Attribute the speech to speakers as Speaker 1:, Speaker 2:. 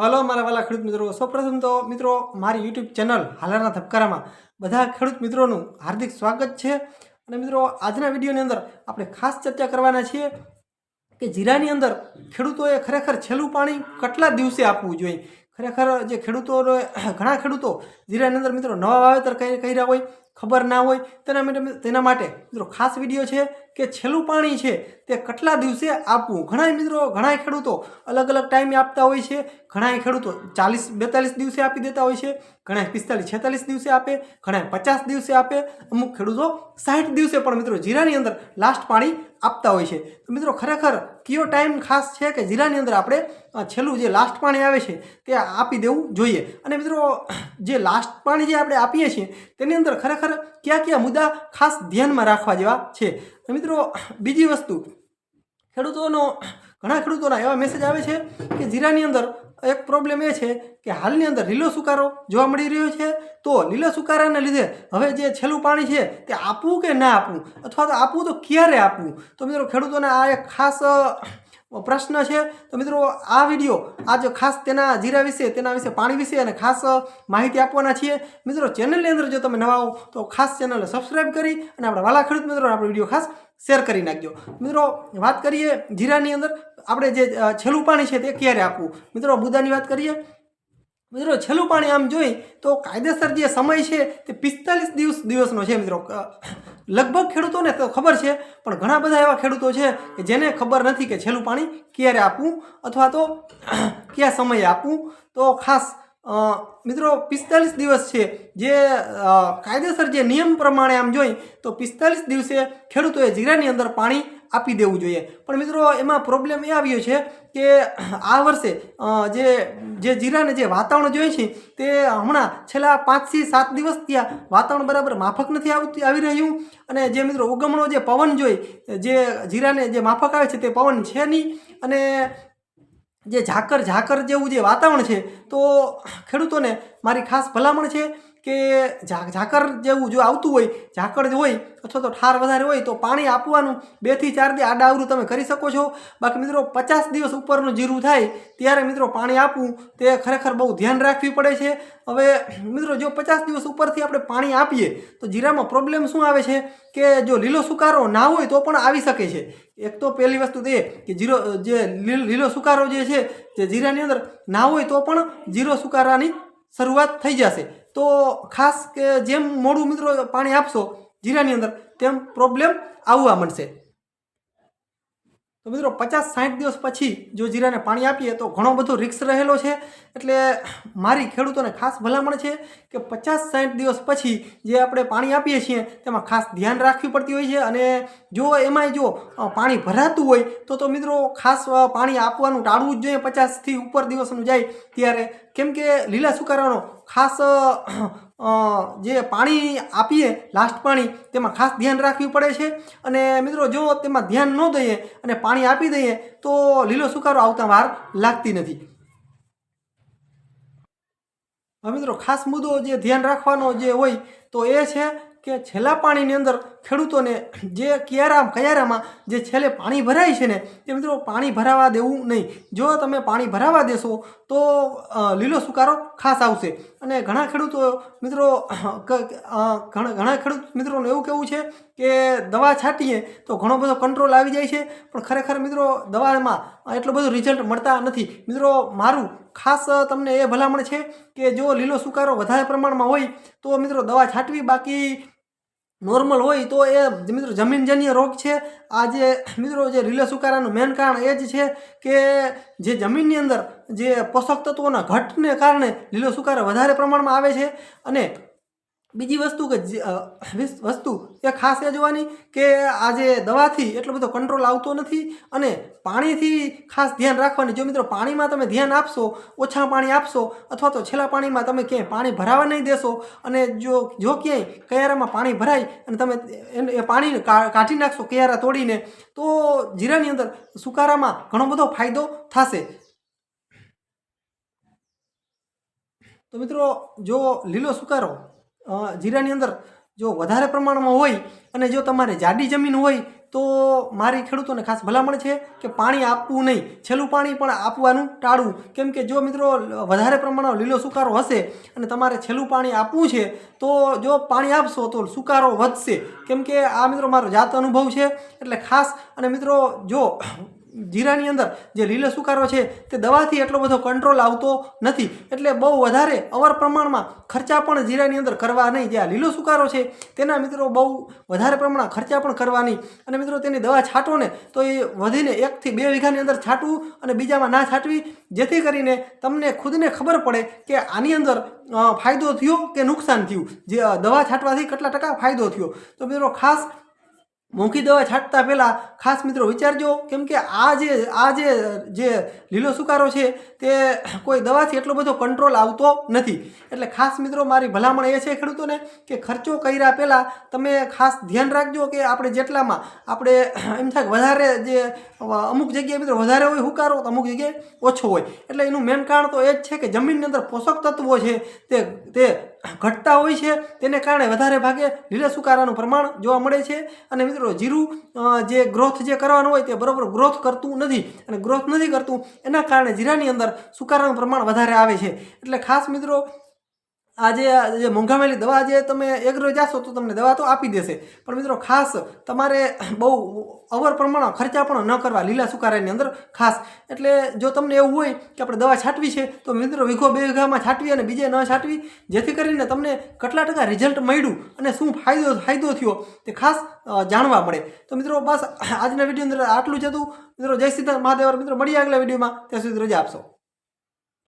Speaker 1: Hello મારા વાલા ખેડૂત મિત્રો. સૌપ્રથમ તો મિત્રો, મારી યુટ્યુબ ચેનલ હાલાના ધબકારામાં બધા ખેડૂત મિત્રોનું હાર્દિક સ્વાગત છે. અને મિત્રો, આજના વિડીયોની અંદર આપણે ખાસ ચર્ચા કરવાના છીએ કે જીરાની અંદર ખેડૂતોએ ખરેખર છેલ્લું પાણી કેટલા દિવસે આપવું જોઈએ? ખરેખર જે ખેડૂતો ઘણા ખેડૂતો જીરાની અંદર મિત્રો નવા વાવેતર કરી કર્યા હોય, ખબર ના હોય, તેના માટે તેના માટે મિત્રો ખાસ વીડિયો છે. કે છેલ્લું પાણી છે તે કેટલા દિવસે આપવું? ઘણા મિત્રો ઘણા ખેડૂતો અલગ અલગ ટાઈમે આપતા હોય છે. ઘણા ખેડૂતો ચાલીસ, બેતાલીસ દિવસે આપી દેતા હોય છે. ઘણા પિસ્તાલીસ, છેતાલીસ દિવસે આપે. ઘણા પચાસ દિવસે આપે. અમુક ખેડૂતો સાઠ દિવસે પણ મિત્રો જીરાની અંદર લાસ્ટ પાણી આપતા હોય છે. તો મિત્રો ખરેખર કયો ટાઈમ ખાસ છે કે જીરાની અંદર આપણે છેલ્લું જે લાસ્ટ પાણી આવે છે તે આપી દેવું જોઈએ? અને મિત્રો જે લાસ્ટ પાણી જે આપણે આપીએ છીએ તેની અંદર ખરેખર કયા કયા મુદ્દા ખાસ ધ્યાનમાં રાખવા જેવા છે? મિત્રો, બીજી વસ્તુ. ખેડૂતોનો, ઘણા ખેડૂતોના એવા મેસેજ આવે છે કે જીરાની અંદર એક પ્રોબ્લેમ એ છે કે હાલની અંદર લીલો સુકારો જોવા મળી રહ્યો છે. તો લીલા સુકારાને લીધે હવે જે છેલ્લું પાણી છે તે આપવું કે ના આપવું? અથવા તો આપવું તો ક્યારે આપવું? તો મિત્રો, ખેડૂતોને આ એક ખાસ પ્રશ્ન છે. તો મિત્રો, આ વીડિયો આજ ખાસ તેના જીરા વિશે, તેના વિશે પાણી વિશે અને ખાસ માહિતી આપવાના છીએ. મિત્રો, ચેનલની અંદર જો તમે નવા હો, તો ખાસ ચેનલને સબસ્ક્રાઈબ કરી અને આપણા વાલા ખેડૂત મિત્રોને આપણો વીડિયો ખાસ શેર કરી નાખજો. મિત્રો, વાત કરીએ જીરાની અંદર. આપણે જે છેલ્લું પાણી છે તે ક્યારે આપવું? મિત્રો, બુદાની વાત કરીએ. મિત્રો, છેલ્લું પાણી આમ જોઈ તો કાયદેસર જે સમય છે તે પિસ્તાલીસ દિવસ દિવસનો છે, મિત્રો. લગભગ ખેડૂતોને તો ખબર છે, પણ ઘણા બધા એવા ખેડૂતો છે કે જેને ખબર નથી કે છેલ્લું પાણી ક્યારે આપવું અથવા તો કયા સમયે આપવું. તો ખાસ મિત્રો, પિસ્તાલીસ દિવસ છે. જે કાયદેસર જે નિયમ પ્રમાણે આમ જોઈ, તો પિસ્તાલીસ દિવસે ખેડૂતોએ જીરાની અંદર પાણી આપી દેવું જોઈએ. પણ મિત્રો, એમાં પ્રોબ્લેમ એ આવ્યો છે કે આ વર્ષે જે જે જીરાને જે વાતાવરણ જોઈએ છે, તે હમણાં છેલ્લા પાંચથી સાત દિવસ ત્યાં વાતાવરણ બરાબર માફક નથી આવતી, આવી રહ્યું. અને જે મિત્રો, ઉગમણો જે પવન જોઈ, જે જીરાને જે માફક આવે છે, તે પવન છે નહીં. અને જે ઝાકર ઝાકર જેવું જે વાતાવરણ છે તો ખેડૂતોને મારી ખાસ ભલામણ છે કે ઝાકર જેવું જો આવતું હોય ઝાકળ હોય અથવા તો ઠાર વધારે હોય તો પાણી આપવાનું બેથી ચાર દી આડાવરું તમે કરી શકો છો. બાકી મિત્રો પચાસ દિવસ ઉપરનું જીરું થાય ત્યારે મિત્રો પાણી આપવું તે ખરેખર બહુ ધ્યાન રાખવી પડે છે. હવે મિત્રો જો પચાસ દિવસ ઉપરથી આપણે પાણી આપીએ તો જીરામાં પ્રોબ્લેમ શું આવે છે કે જો લીલો સુકારો ના હોય તો પણ આવી શકે છે. એક તો પહેલી વસ્તુ તે કે જીરો, જે લીલો સુકારો જે છે, જે જીરાની અંદર ના હોય તો પણ જીરો સુકારાની શરૂઆત થઈ જશે. તો ખાસ કે જેમ મોડું મિત્રો પાણી આપશો જીરાની અંદર, તેમ પ્રોબ્લેમ આવવા મળશે તો મિત્રો પચાસ સાઠ દિવસ પછી જો જીરાને પાણી આપીએ તો ઘણો બધો રિક્સ રહેલો છે. એટલે મારી ખેડૂતોને ખાસ ભલામણ છે કે પચાસ સાઠ દિવસ પછી જે આપણે પાણી આપીએ છીએ તેમાં ખાસ ધ્યાન રાખવી પડતી હોય છે અને જો એમાંય જો પાણી ભરાતું હોય તો તો મિત્રો ખાસ પાણી આપવાનું ટાળવું જ જોઈએ પચાસથી ઉપર દિવસનું જાય ત્યારે. કેમ કે લીલા સુકારાનો ખાસ જે પાણી આપીએ લાસ્ટ પાણી, તેમાં ખાસ ધ્યાન રાખવી પડે છે. અને મિત્રો, જો તેમાં ધ્યાન ન દઈએ અને પાણી આપી દઈએ, તો લીલો સુકારો આવતા વાર લાગતી નથી. હવે મિત્રો, ખાસ મુદ્દો જે ધ્યાન રાખવાનો જે હોય, તો એ છે કે છેલ્લા પાણીની અંદર ખેડૂતોને જે કિયારા કયારામાં જે છેલ્લે પાણી ભરાય છે ને તે મિત્રો પાણી ભરાવા દેવું નહીં. જો તમે પાણી ભરાવા દેશો, તો લીલો સુકારો ખાસ આવશે. અને ઘણા ખેડૂતો, મિત્રો ઘણા ઘણા ખેડૂત મિત્રોનું એવું કેવું છે કે દવા છાંટીએ તો ઘણો બધો કંટ્રોલ આવી જાય છે. પણ ખરેખર મિત્રો, દવામાં એટલું બધું રિઝલ્ટ મળતા નથી. મિત્રો, મારું ખાસ તમને એ ભલામણ છે કે જો લીલો સુકારો વધારે પ્રમાણમાં હોય, તો મિત્રો દવા છાંટવી બાકી નોર્મલ હોય તો એ મિત્રો જમીનજન્ય રોગ છે, આ જે મિત્રો જે લીલા સુકારાનું મેન કારણ એ જ છે કે જે જમીનની અંદર જે પોષક તત્વોના ઘટને કારણે લીલો સુકારો વધારે પ્રમાણમાં આવે છે અને બીજી વસ્તુ કે વસ્તુ એ ખાસ એ જોવાની કે આજે દવાથી એટલો બધો કંટ્રોલ આવતો નથી અને પાણીથી ખાસ ધ્યાન રાખવાની. જો મિત્રો પાણીમાં તમે ધ્યાન આપશો, ઓછા પાણી આપશો અથવા તો છેલ્લા પાણીમાં તમે ક્યાંય પાણી ભરાવા નહીં દેશો અને જો જો ક્યાંય કયારામાં પાણી ભરાય અને તમે એ પાણી કાઢી નાખશો કયારા તોડીને, તો જીરાની અંદર સુકારામાં ઘણો બધો ફાયદો થશે. તો મિત્રો, જો લીલો સુકારો જીરાની અંદર જો વધારે પ્રમાણમાં હોય અને જો તમારે જાડી જમીન હોય તો મારી ખેડૂતોને ખાસ ભલામણ છે કે પાણી આપવું નહીં. છેલ્લું પાણી પણ આપવાનું ટાળવું. કેમ કે જો મિત્રો વધારે પ્રમાણમાં લીલો સુકારો હશે અને તમારે છેલ્લું પાણી આપવું છે, તો જો પાણી આપશો તો સુકારો વધશે. કેમ કે આ મિત્રો મારો જાત અનુભવ છે. એટલે ખાસ અને મિત્રો જો જીરાની અંદર જે લીલો સુકારો છે તે દવાથી એટલો બધો કંટ્રોલ આવતો નથી. એટલે બહુ વધારે અવર પ્રમાણમાં ખર્ચા પણ જીરાની અંદર કરવા નહીં. જે આ લીલો સુકારો છે તેના મિત્રો બહુ વધારે પ્રમાણમાં ખર્ચા પણ કરવા નહીં. અને મિત્રો તેની દવા છાંટો ને તો એ વધીને એકથી બે વીઘાની અંદર છાંટવું અને બીજામાં ના છાંટવી, જેથી કરીને તમને ખુદને ખબર પડે કે આની અંદર ફાયદો થયો કે નુકસાન થયું. જે દવા છાંટવાથી કેટલા ટકા ફાયદો થયો. તો મિત્રો ખાસ મોંઘી દવા છાંટતા પહેલાં ખાસ મિત્રો વિચારજો, કેમ કે આ જે આ જે જે લીલો સુકારો છે, તે કોઈ દવાથી એટલો બધો કંટ્રોલ આવતો નથી. એટલે ખાસ મિત્રો મારી ભલામણ એ છે ખેડૂતોને કે ખર્ચો કર્યા પહેલાં તમે ખાસ ધ્યાન રાખજો કે આપણે જેટલામાં આપણે એમ થાય વધારે જે, અમુક જગ્યાએ મિત્રો વધારે હોય હુકારો, તો અમુક જગ્યાએ ઓછો હોય. એટલે એનું મેન કારણ તો એ જ છે કે જમીનની અંદર પોષક તત્વો છે તે તે ઘટતા હોય છે, તેને કારણે વધારે ભાગે લીલા સુકારાનું પ્રમાણ જોવા મળે છે. અને મિત્રો, જીરું જે ગ્રોથ જે કરવાનું હોય તે બરાબર ગ્રોથ કરતું નથી. અને ગ્રોથ નથી કરતું, એના કારણે જીરાની અંદર સુકારાનું પ્રમાણ વધારે આવે છે. એટલે ખાસ મિત્રો આ જે મોંઘામેલી દવા જે તમે એગ્રો જાશો તો તમને દવા તો આપી દેશે. પણ મિત્રો ખાસ તમારે બહુ અવર પ્રમાણમાં ખર્ચા પણ ન કરવા લીલા સુકારાની અંદર ખાસ. એટલે જો તમને એવું હોય કે આપણે દવા છાંટવી છે, તો મિત્રો વીઘો બે વીઘામાં છાંટવી અને બીજે ન છાંટવી, જેથી કરીને તમને કેટલા ટકા રિઝલ્ટ મળ્યું અને શું ફાયદો ફાયદો થયો તે ખાસ જાણવા મળે. તો મિત્રો બસ, આજના વીડિયો અંદર આટલું જ હતું. મિત્રો જય સિદ્ધાર્થ મહાદેવ, મિત્રો મળીએ આગલા વિડીયોમાં. ત્યાં સુધી રજા આપશો.